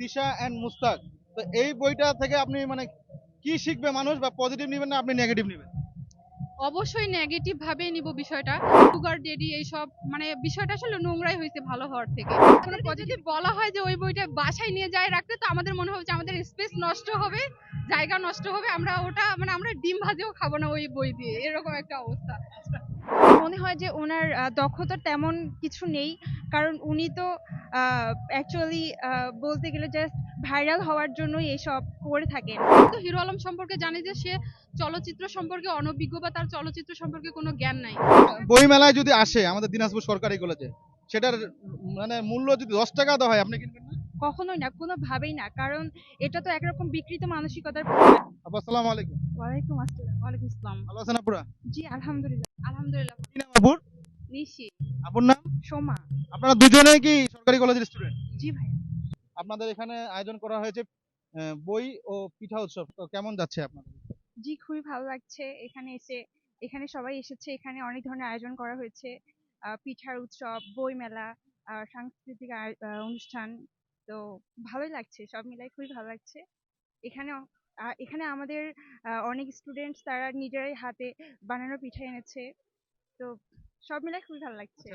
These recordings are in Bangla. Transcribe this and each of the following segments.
তিশা অ্যান্ড মুস্তাক। তো এই বইটা থেকে আপনি মানে কি শিখবে মানুষ বা পজিটিভ নেবেন না আপনি নেগেটিভ নেবেন? অবশ্যই নেগেটিভ ভাবে নিব বিষয়টা। সুগার ডেডি এইসব মানে বিষয়টা আসলে নোংরাই হয়েছে ভালো হওয়ার থেকে। কোনো পজিটিভ বলা হয় যে ওই বইটা বাসায় নিয়ে যায় রাখতে তো আমাদের মনে হবে যে আমাদের স্পেস নষ্ট হবে জায়গা নষ্ট হবে আমরা ওটা মানে আমরা ডিম ভাজিও খাব না ওই বই দিয়ে। এরকম একটা অবস্থা। মনে হয় যে ওনার দক্ষতা তেমন কিছু নেই। কারণ উনি তো অ্যাকচুয়ালি বলতে গেলে জাস্ট ভাইরাল হওয়ার জন্যই এসব করে থাকেন। তো হিরো আলম সম্পর্কে জানি যে সে চলচ্চিত্র সম্পর্কে অনভিজ্ঞ বা তার চলচ্চিত্র সম্পর্কে কোনো জ্ঞান নাই। বই মেলায় যদি আসে আমাদের দিনাজপুর সরকারি কলেজে, সেটার মানে মূল্য যদি দশ টাকা দেওয়া হয়, আপনি কিনবেন না? কখনোই না কোনো কোনোভাবেই না। কারণ এটা তো একরকম বিকৃত মানসিকতার আপু আসসালামু আলাইকুম। ওয়ালাইকুম আসসালাম। ওয়ালাইকুম আসসালাম। ভালো আছেন আপুরা? জি আলহামদুলিল্লাহ। আলহামদুলিল্লাহ। কি নাম আপুর? নিশি। আপুর নাম? সোমা। আপনারা দুজনেই কি সরকারি কলেজের স্টুডেন্ট জি ভাই আপনাদের এখানে আয়োজন করা হয়েছে বই ও পিঠা উৎসব। তো কেমন যাচ্ছে আপনাদের? জি খুবই ভালো লাগছে। এখানে এসে এখানে সবাই এসেছে। এখানে অনেক ধরনের আয়োজন করা হয়েছে। আহ, পিঠার উৎসব বই মেলা আহ, সাংস্কৃতিক আয়- আহ, অনুষ্ঠান তো ভালোই লাগছে সব মিলাই খুবই ভালো লাগছে। এখানে এখানে আমাদের অনেক স্টুডেন্টস তারা নিজেরাই হাতে বানানো পিঠা এনেছে। তো সব মিলাই খুবই ভালো লাগছে।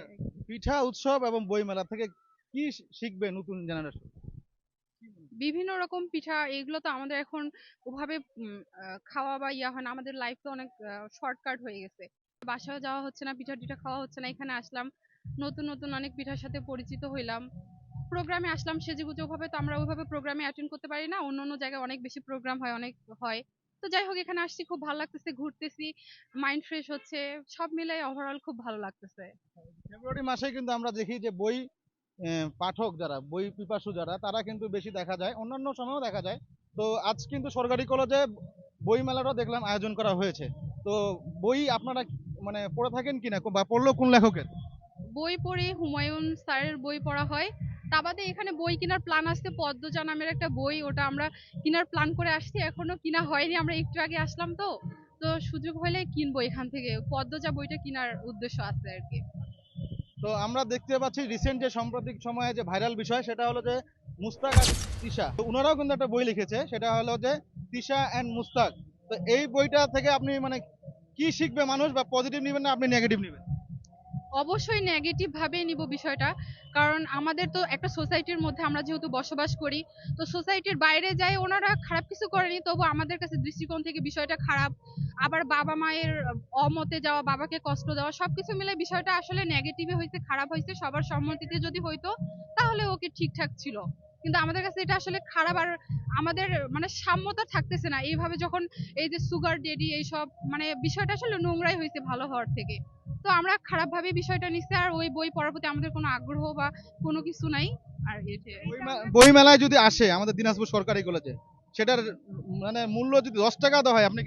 পিঠা উৎসব এবং বই মেলা থেকে কি শিখবে নতুন জেনারেশন বিভিন্ন রকম পিঠা এগুলো তো আমাদের এখন ওভাবে খাওয়া বা ইয়া হয় না। আমাদের লাইফ তো অনেক শর্টকাট হয়ে গেছে। বাসায় যাওয়া হচ্ছে না পিঠা টিঠা খাওয়া হচ্ছে না। এখানে আসলাম নতুন নতুন অনেক পিঠার সাথে পরিচিত হইলাম। প্রোগ্রামে আসলাম সেজেগুজে ভাবে তো আমরা ওইভাবে প্রোগ্রামে অ্যাটেন্ড করতে পারি না। অন্য অন্য জায়গায় অনেক বেশি প্রোগ্রাম হয় অনেক হয়। তো যাই হোক এখানে আসছি খুব ভালো লাগতেছে ঘুরতেছি মাইন্ড ফ্রেশ হচ্ছে সব মিলাই ওভারঅল খুব ভালো লাগতেছে। ফেব্রুয়ারি মাসে কিন্তু আমরা দেখি যে বই পাঠক যারা বই পিপাসু যারা তারা কিন্তু বেশি দেখা যায় অন্যান্য সময়ও দেখা যায়। তো আজ কিন্তু সরকারি কলেজে বই মেলাটাও দেখলাম আয়োজন করা হয়েছে। তো বই আপনারা মানে পড়ে থাকেন কিনা বা পড়ল কোন লেখকের? বই পড়ে হুমায়ুন স্যারের বই পড়া হয়। তা বাদে এখানে বই কেনার প্ল্যান আসছে পদ্মজা নামের একটা বই, ওটা আমরা কেনার প্ল্যান করে আসছি, এখনও কিনা হয়নি, আমরা একটু আগে আসলাম তো। তো সুযোগ হলে কিনবো এখান থেকে, পদ্মজা বইটা কেনার উদ্দেশ্য আছে আর কি। তো আমরা দেখতে পাচ্ছি রিসেন্ট যে সাম্প্রতিক সময়ে যে ভাইরাল বিষয়, সেটা হলো যে মুস্তাক আর তিশা। তো ওনারাও কিন্তু একটা বই লিখেছে, সেটা হলো যে তিশা অ্যান্ড মুস্তাক। তো এই বইটা থেকে আপনি মানে কি শিখবে মানুষ, বা পজিটিভ নেবেন না আপনি নেগেটিভ নেবেন? অবশ্যই নেগেটিভ ভাবে নিব বিষয়টা। কারণ আমাদের তো একটা সোসাইটির মধ্যে আমরা যেহেতু বসবাস করি, তো সোসাইটির বাইরে যাই ওনারা খারাপ কিছু করেনি, তবু আমাদের কাছে দৃষ্টিকোণ থেকে বিষয়টা খারাপ। আবার বাবা মায়ের অমতে যাওয়া, বাবাকে কষ্ট দেওয়া, সবকিছু মিলে বিষয়টা আসলে নেগেটিভে হয়েছে খারাপ হয়েছে সবার সম্মতিতে যদি হইতো, তাহলে ওকে ঠিকঠাক ছিল। কিন্তু আমাদের কাছে এটা আসলে খারাপ আর আমাদের মানে সাম্যতা থাকতেছে না। এইভাবে যখন এই যে সুগার ডেডি এইসব মানে বিষয়টা আসলে নোংরাই হয়েছে ভালো হওয়ার থেকে। তো আমরা খারাপভাবে বিষয়টা নিচ্ছি আর ওই বই পড়ার প্রতি আমাদের কোনো আগ্রহ বা কোনো কিছু নাই। আর বই মেলায় যদি আসে আমাদের দিনাজপুর সরকারি কলেজে সেটার মানে মূল্য যদি দশ টাকা দেওয়া হয় আপনি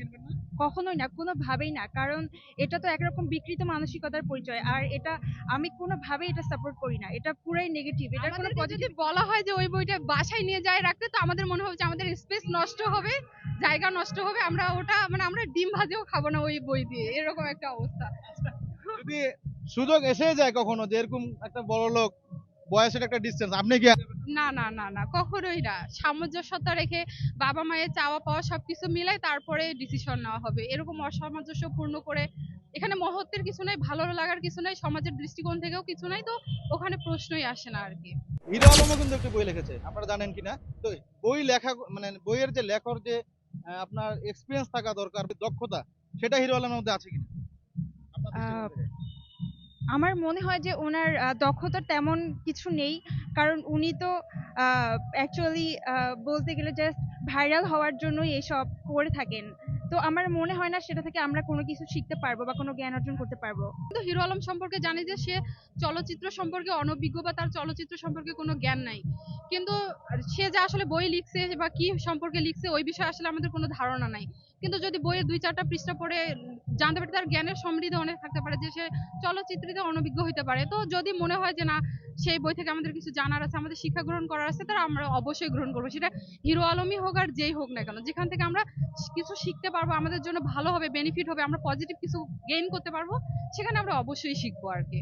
কখনোই না কোনোভাবেই না। কারণ এটা তো একরকম বিকৃত মানসিকতার পরিচয়। আর এটা আমি কোনোভাবেই এটা সাপোর্ট করি না। এটা পুরাই নেগেটিভ এটা কোনো পজিটিভ যদি বলা হয় যে ওই বইটা বাসায় নিয়ে যায় রাখতে তো আমাদের মনে হবে যে আমাদের স্পেস নষ্ট হবে জায়গা নষ্ট হবে। আমরা ওটা মানে আমরা ডিম ভাজেও খাব না ওই বই দিয়ে। এরকম একটা অবস্থা। যদি সুযোগ এসে যায় কখনো যে এরকম একটা বড় লোক বয়সের একটা ডিস্টেন্স আপনি কি না না না না কখনোই না। সামঞ্জস্যতা রেখে বাবা মায়ের চাওয়া পাওয়া সবকিছু মিলাই তারপরে ডিসিশন নেওয়া হবে। এরকম অসামঞ্জস্যপূর্ণ করে এখানে মহত্বের কিছু নাই ভালো লাগার কিছু নাই সমাজের দৃষ্টিকোণ থেকেও কিছু নাই তো ওখানে প্রশ্নই আসে না আর কি। হিরো আলমও কিন্তু একটি বই লিখেছে আপনারা জানেন কিনা? তো বই লেখা মানে বইয়ের যে লেখর যে আপনার এক্সপিরিয়েন্স থাকা দরকার দক্ষতা সেটা হিরো আলমের মধ্যে আছে কিনা আপনার দৃষ্টিকোণ আহ, থেকে। আমার মনে হয় যে ওনার দক্ষতা তেমন কিছু নেই। কারণ উনি তো অ্যাকচুয়ালি বলতে গেলে জাস্ট ভাইরাল হওয়ার জন্যই এসব করে থাকেন। তো আমার মনে হয় না সেটা থেকে আমরা কোনো কিছু শিখতে পারব বা কোনো জ্ঞান অর্জন করতে পারব। কিন্তু হিরো আলম সম্পর্কে জানি যে সে চলচ্চিত্র সম্পর্কে অনভিজ্ঞ বা তার চলচ্চিত্র সম্পর্কে কোনো জ্ঞান নাই। কিন্তু সে যে আসলে বই লিখছে বা কি সম্পর্কে লিখছে ওই বিষয়ে আসলে আমাদের কোনো ধারণা নাই। কিন্তু যদি বইয়ের দুই চারটা পৃষ্ঠা পড়ে জানতে পারি তার জ্ঞানের সমৃদ্ধ অনেক থাকতে পারে যে সে চলচ্চিত্রিতে অনভিজ্ঞ হতে পারে। তো যদি মনে হয় যে না, সেই বই থেকে আমাদের কিছু জানার আছে, আমাদের শিক্ষা গ্রহণ করার আছে তারা আমরা অবশ্যই গ্রহণ করব। সেটা হিরো আলমই হোক আর যেই হোক না কেন, যেখান থেকে আমরা কিছু শিখতে পারব, আমাদের জন্য ভালো হবে বেনিফিট হবে, আমরা পজিটিভ কিছু গেইন করতে পারব, সেখানে আমরা অবশ্যই শিখব আর কি।